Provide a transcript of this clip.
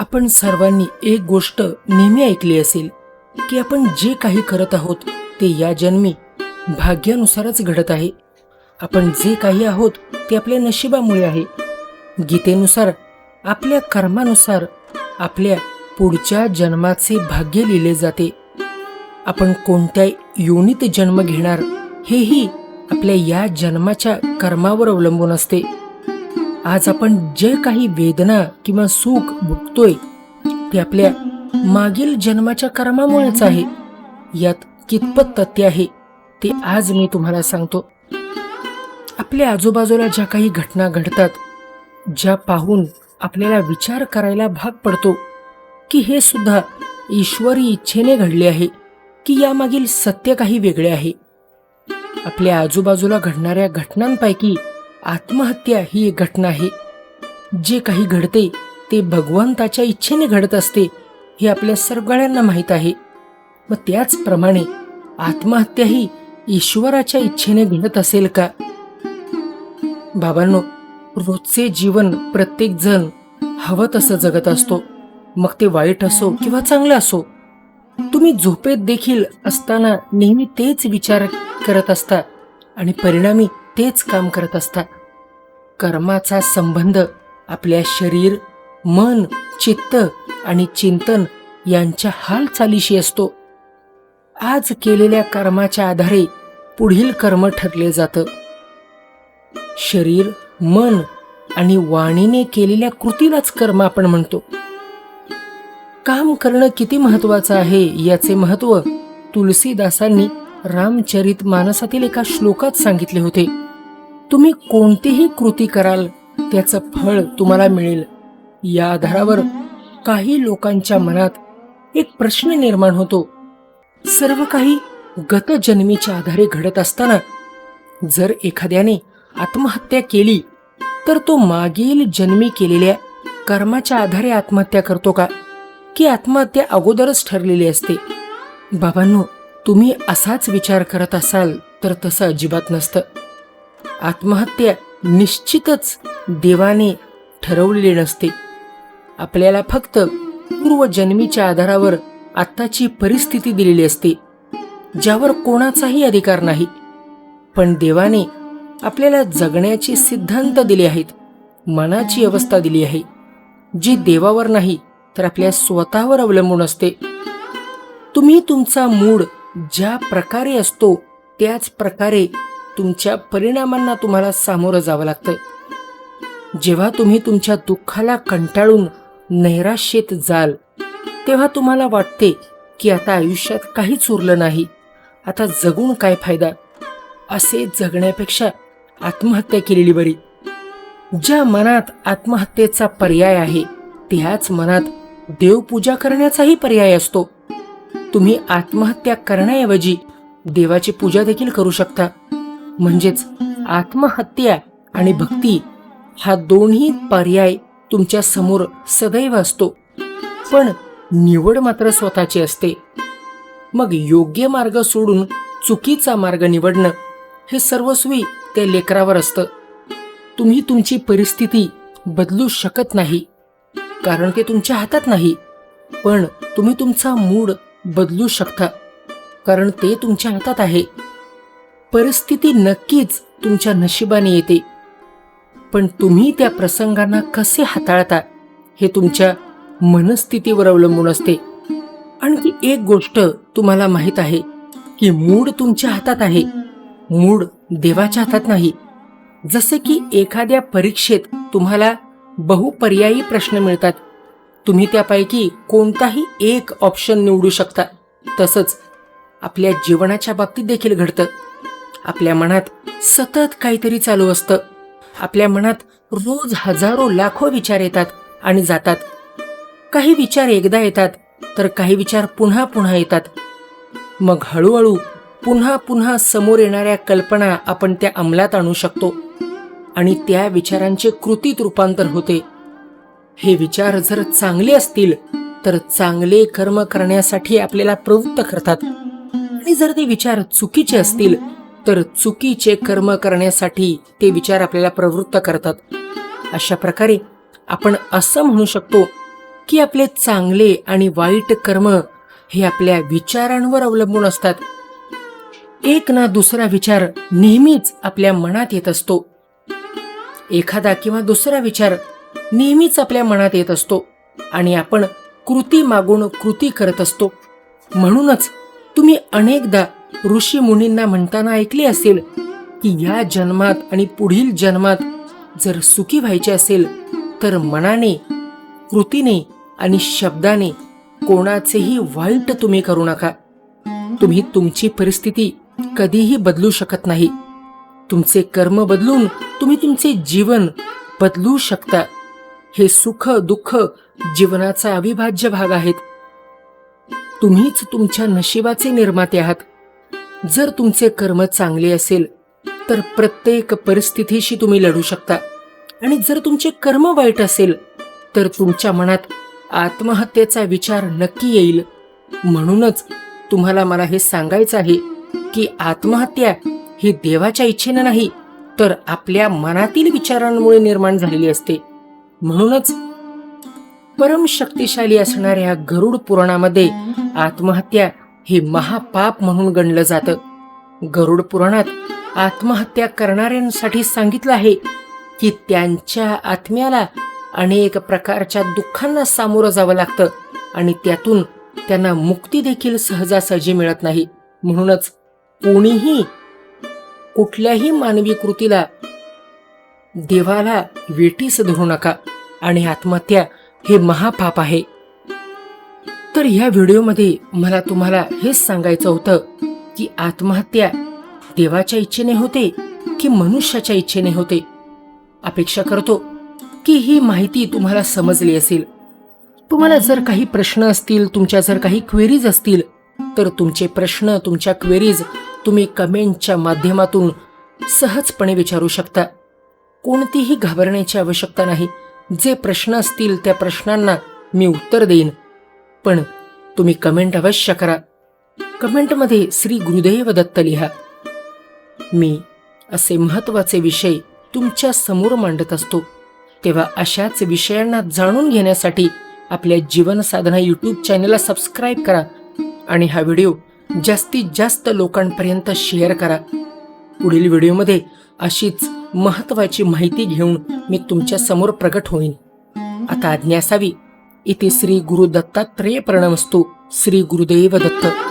आपण सर्वांनी एक गोष्ट नेहमी ऐकली असेल की आपण जे काही करत आहोत ते या जन्मी भाग्यानुसारच घडत आहे. आपण जे काही आहोत ते आपल्या नशिबामुळे आहे. गीतेनुसार आपल्या कर्मानुसार आपल्या पुढच्या जन्माचे भाग्य लिहिले जाते. आपण कोणत्या योनीत जन्म घेणार हेही आपल्या या जन्माच्या कर्मावर अवलंबून असते. आज आपण जे काही वेदना किंवा सुख भोगतोय ते आपल्या मागील जन्माच्या कर्मामुळेच आहे. यात कितपत तथ्य आहे ते आज मी तुम्हाला सांगतो. आपल्या आजूबाजूला ज्या काही घटना घडतात ज्या पाहून आपल्याला विचार करायला भाग पडतो की हे सुद्धा ईश्वरी इच्छेने घडले आहे की यामागील सत्य काही वेगळे आहे. आपल्या आजूबाजूला घडणाऱ्या घटनांपैकी आत्महत्या ही एक घटना आहे. जे काही घडते ते भगवंताच्या इच्छेने घडत असते हे आपल्या सगळ्यांना माहीत आहे. मग त्याचप्रमाणे आत्महत्या ही ईश्वराच्या इच्छेने घडत असेल का? बाबांनो रोजचे जीवन प्रत्येक जण हवं तसं जगत असतो. मग ते वाईट असो किंवा चांगलं असो तुम्ही झोपेत देखील असताना नेहमी तेच विचार करत असता आणि परिणामी तेच काम करत असता. कर्माचा संबंध आपल्या शरीर मन चित्त आणि चिंतन यांच्या हालचालीशी असतो. आज केलेल्या कर्माच्या आधारे पुढील कर्म ठरले जातं. शरीर मन आणि वाणीने केलेल्या कृतीलाच कर्म आपण म्हणतो. काम करणं किती महत्वाचं आहे याचे महत्त्व तुलसीदासांनी रामचरित मानसातील एका श्लोकात सांगितले होते. तुम्ही कोणतीही कृती कराल त्याचं फळ तुम्हाला मिळेल. या आधारावर काही लोकांच्या मनात एक प्रश्न निर्माण होतो. सर्व काही गतजन्मीच्या आधारे घडत असताना जर एखाद्याने आत्महत्या केली तर तो मागील जन्मी केलेल्या कर्माच्या आधारे आत्महत्या करतो का? की आत्महत्या अगोदरच ठरलेली असते? बाबांनो तुम्ही असाच विचार करत असाल तर तसं अजिबात नसतं. आत्महत्या निश्चितच देवाने ठरवलेली नसते. आपल्याला फक्त पूर्वजन्मीच्या आधारावर आत्ताची परिस्थिती दिलेली असते ज्यावर कोणाचाही अधिकार नाही. पण देवाने आपल्याला जगण्याचे सिद्धांत दिले आहेत मनाची अवस्था दिली आहे. जी देवावर नाही तर आपल्या स्वतःवर अवलंबून असते. तुम्ही तुमचा मूड ज्या प्रकारे असतो त्याच प्रकारे तुमच्या परिणामांना तुम्हाला सामोरं जावं लागतं जेव्हा तुम्ही तुमच्या दुःखाला कंटाळून नैराश्येत जाल तेव्हा तुम्हाला वाटते की आता आयुष्यात काहीच उरलं नाही. आता जगून काय फायदा? असे जगण्यापेक्षा आत्महत्या केलेली बरी. ज्या मनात आत्महत्येचा पर्याय आहे त्याच मनात देवपूजा करण्याचाही पर्याय असतो. तुम्ही आत्महत्या करण्याऐवजी देवाची पूजा देखील करू शकता. म्हणजेच आत्महत्या आणि भक्ती हा दोन्ही पर्याय तुमच्यासमोर सदैव असतो. पण निवड मात्र स्वतःची असते. मग योग्य मार्ग सोडून चुकीचा मार्ग निवडणं हे सर्वस्वी त्या लेकरावर असतं. तुम्ही तुमची परिस्थिती बदलू शकत नाही कारण ते तुमच्या हातात नाही. पण तुम्ही तुमचा मूड बदलू शकता कारण ते तुमच्या हातात आहे. परिस्थिती नक्कीच तुमच्या नशिबाने येते. पण तुम्ही त्या प्रसंगांना कसे हाताळता हे तुमच्या मनस्थितीवर अवलंबून असते. आणखी एक गोष्ट तुम्हाला माहीत आहे की मूड तुमच्या हातात आहे. मूड देवाच्या हातात नाही. जसे की एखाद्या परीक्षेत तुम्हाला बहुपर्यायी प्रश्न मिळतात. तुम्ही त्यापैकी कोणताही एक ऑप्शन निवडू शकता. तसंच आपल्या जीवनाच्या बाबतीत देखील घडतं. आपल्या मनात सतत काहीतरी चालू असतं. आपल्या मनात रोज हजारो लाखो विचार येतात आणि जातात. काही विचार एकदा येतात तर काही विचार पुन्हा पुन्हा येतात. मग हळूहळू पुन्हा पुन्हा समोर येणाऱ्या कल्पना आपण त्या अंमलात आणू शकतो आणि त्या विचारांचे कृतीत रूपांतर होते. हे विचार जर चांगले असतील तर चांगले कर्म करण्यासाठी आपल्याला प्रवृत्त करतात. आणि जर ते विचार चुकीचे असतील तर चुकीचे कर्म करण्यासाठी ते विचार आपल्याला प्रवृत्त करतात. अशा प्रकारे आपण असं म्हणू शकतो की आपले चांगले आणि वाईट कर्म हे आपल्या विचारांवर अवलंबून असतात. एक ना दुसरा विचार नेहमीच आपल्या मनात येत असतो. एखादा किंवा दुसरा विचार नेहमीच आपल्या मनात येत असतो आणि आपण कृती मागून कृती करत असतो. म्हणूनच तुम्ही अनेकदा ऋषी मुनींना म्हणताना ऐकले असेल की या जन्मात आणि पुढील जन्मात जर सुखी व्हायचे असेल तर मनाने कृतीने आणि शब्दाने कोणाचेही वाईट तुम्ही करू नका. तुम्ही तुमची परिस्थिती कधीही बदलू शकत नाही. तुमचे कर्म बदलून तुम्ही तुमचे जीवन बदलू शकता. हे सुख दुःख जीवनाचा अविभाज्य भाग आहेत. तुम्हीच तुमच्या नशिबाचे निर्माते आहात. जर तुमचे कर्म चांगले असेल तर प्रत्येक परिस्थितीशी तुम्ही लढू शकता. आणि जर तुमचे कर्म वाईट असेल तर तुमच्या मनात आत्महत्येचा विचार नक्की येईल. म्हणूनच तुम्हाला मला हे सांगायचं आहे की आत्महत्या ही देवाच्या इच्छेनं नाही तर आपल्या मनातील विचारांमुळे निर्माण झालेली असते. म्हणूनच परम शक्तिशाली असणाऱ्या गरुड पुराणामध्ये आत्महत्या हे महापाप म्हणून गणलं जातं. गरुड पुराणात आत्महत्या करणाऱ्यांसाठी सांगितलं आहे की त्यांच्या आत्म्याला अनेक प्रकारच्या दुःखांना सामोरं जावं लागतं आणि त्यातून त्यांना मुक्ती देखील सहजासहजी मिळत नाही. म्हणूनच कोणीही कुठल्याही मानवी कृतीला देवाला वेटीस धरू नका आणि आत्महत्या हे महापाप आहे. तर ह्या व्हिडिओमध्ये मला तुम्हाला हेच सांगायचं होतं की आत्महत्या देवाच्या इच्छेने होते की मनुष्याच्या इच्छेने होते. अपेक्षा करतो की ही माहिती तुम्हाला समजली असेल. तुम्हाला जर काही प्रश्न असतील तुमच्या जर काही क्वेरीज असतील तर तुमचे प्रश्न तुमच्या क्वेरीज तुम्ही कमेंटच्या माध्यमातून सहजपणे विचारू शकता. कोणतीही घाबरण्याची आवश्यकता नाही. जे प्रश्न असतील त्या प्रश्नांना मी उत्तर देईन. पण तुम्ही कमेंट अवश्य करा. कमेंटमध्ये श्री गुरुदेव दत्त लिहा. मी असे महत्त्वाचे विषय तुमच्यासमोर मांडत असतो. तेव्हा अशाच विषयांना जाणून घेण्यासाठी आपल्या जीवन साधना यूट्यूब चॅनलला सबस्क्राईब करा आणि हा व्हिडिओ जास्तीत जास्त लोकांपर्यंत शेअर करा. पुढील व्हिडिओमध्ये अशीच महत्वाची माहिती घेऊन मी तुमच्यासमोर प्रकट होईन. आता आज्ञा असावी. इथे श्री गुरु दत्तात्रेय प्रणमस्तू श्री गुरुदेव दत्त